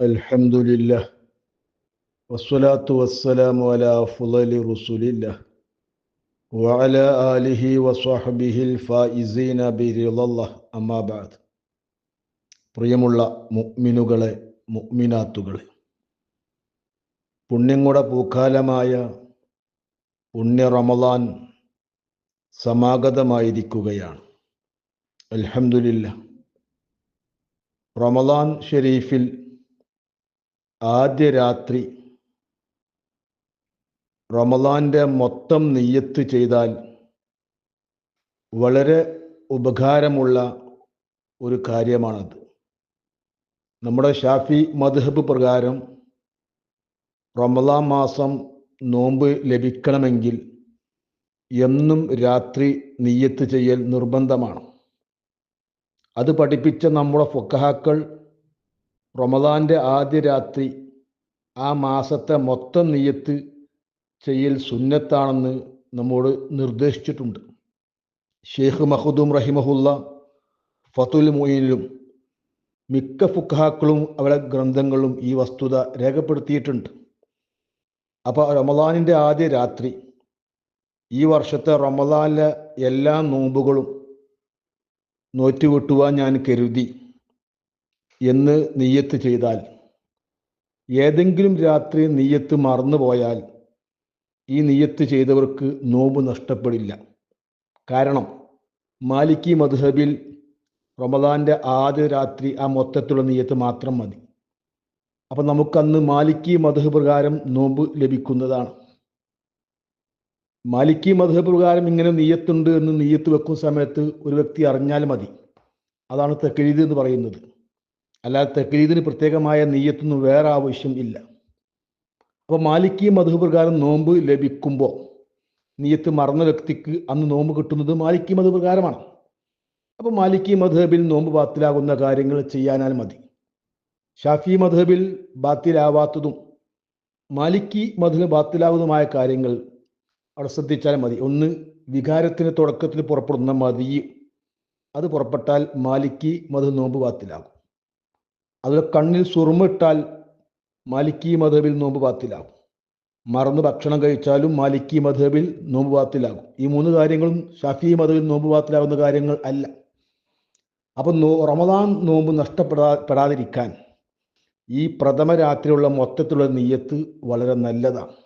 الحمد لله والصلاة والسلام على أفضل رسول الله وعلى آله وصحبه الفائزين برضا الله أما بعد പ്രിയമുള്ള മുഅ്മിനുകളെ മുഅ്മിനാത്തുകളെ പുണ്യങ്ങളുടെ പൂക്കാലമായ പുണ്യ റമദാൻ സമാഗതമായിരിക്കുകയാണ് അൽഹംദുലില്ല റമദാൻ ഷെരീഫിൽ ആദ്യ രാത്രി റമലാന്റെ മൊത്തം നെയ്യത്ത് ചെയ്താൽ വളരെ ഉപകാരമുള്ള ഒരു കാര്യമാണത്. നമ്മുടെ ഷാഫി മദ്ഹബ് പ്രകാരം റമലാ മാസം നോമ്പ് ലഭിക്കണമെങ്കിൽ എന്നും രാത്രി നെയ്യത്ത് ചെയ്യൽ നിർബന്ധമാണ്. അത് പഠിപ്പിച്ച നമ്മുടെ ഫൊക്കഹാക്കൾ റമദാന്റെ ആദ്യ രാത്രി ആ മാസത്തെ മൊത്തം നെയ്യത്ത് ചെയ്യൽ സുന്നത്താണെന്ന് നമ്മോട് നിർദ്ദേശിച്ചിട്ടുണ്ട്. ഷെയ്ഖ് മഹദൂം റഹിമഹുല്ല ഫതുൽ മൊയിലും മിക്ക ഫുഖാക്കളും അവരുടെ ഗ്രന്ഥങ്ങളും ഈ വസ്തുത രേഖപ്പെടുത്തിയിട്ടുണ്ട്. അപ്പോൾ റമദാനിന്റെ ആദ്യ രാത്രി ഈ വർഷത്തെ റമദാനിലെ എല്ലാ നോമ്പുകളും നോറ്റുവിട്ടുവാൻ ഞാൻ കരുതി. എന്ന് നെയ്യത്ത് ചെയ്താൽ. ഏതെങ്കിലും രാത്രി നെയ്യത്ത് മറന്നുപോയാൽ ഈ നെയ്യത്ത് ചെയ്തവർക്ക് നോമ്പ് നഷ്ടപ്പെടില്ല. കാരണം മാലിക്കി മധുഹബിൽ റമദാന്റെ ആദ്യ രാത്രി ആ മൊത്തത്തിലുള്ള നെയ്യത്ത് മാത്രം മതി. അപ്പം നമുക്കന്ന് മാലിക്കി മധുഹ പ്രകാരം നോമ്പ് ലഭിക്കുന്നതാണ്. മാലിക്കി മധുഹ പ്രകാരം ഇങ്ങനെ നെയ്യത്തുണ്ട് എന്ന് നെയ്യത്ത് വെക്കുന്ന സമയത്ത് ഒരു വ്യക്തി അറിഞ്ഞാൽ മതി. അതാണ് തെക്കരീത് എന്ന് പറയുന്നത്. അല്ലാതെ തെക്കരീതിന് പ്രത്യേകമായ നെയ്യത്തൊന്നും വേറെ ആവശ്യം ഇല്ല. അപ്പോൾ മാലിക്കി മധു പ്രകാരം നോമ്പ് ലഭിക്കുമ്പോൾ നെയ്യത്ത് മറന്ന വ്യക്തിക്ക് അന്ന് നോമ്പ് കിട്ടുന്നത് മാലിക്കി മധു പ്രകാരമാണ് അപ്പോൾ മാലിക്കി മധുഹബിൽ നോമ്പ് ബാത്തിലാകുന്ന കാര്യങ്ങൾ ചെയ്യാനാൽ മതി. ഷാഫി മധുഹബിൽ ബാത്തിലാവാത്തതും മാലിക്കി മധുന് ബാത്തിലാവുന്നതുമായ കാര്യങ്ങൾ അവിടെ ശ്രദ്ധിച്ചാൽ മതി. ഒന്ന് വികാരത്തിന് തുടക്കത്തിൽ പുറപ്പെടുന്ന മതി. അത് പുറപ്പെട്ടാൽ മാലിക്കി മധു നോമ്പ് ബാത്തിലാകും. അതുപോലെ കണ്ണിൽ സുറുമിട്ടാൽ മാലിക്കി മധബിൽ നോമ്പ് ബാത്തിലാകും. മറന്ന് ഭക്ഷണം കഴിച്ചാലും മാലിക്കി മധബിൽ നോമ്പ് ബാത്തിലാകും. ഈ മൂന്ന് കാര്യങ്ങളും ഷാഫി മധബിൽ നോമ്പ് ബാത്തിലാകുന്ന കാര്യങ്ങൾ അല്ല. അപ്പം നോ റമദാൻ നോമ്പ് നഷ്ടപ്പെടാ ഈ പ്രഥമ രാത്രിയുള്ള മൊത്തത്തിലുള്ള നെയ്യത്ത് വളരെ നല്ലതാണ്.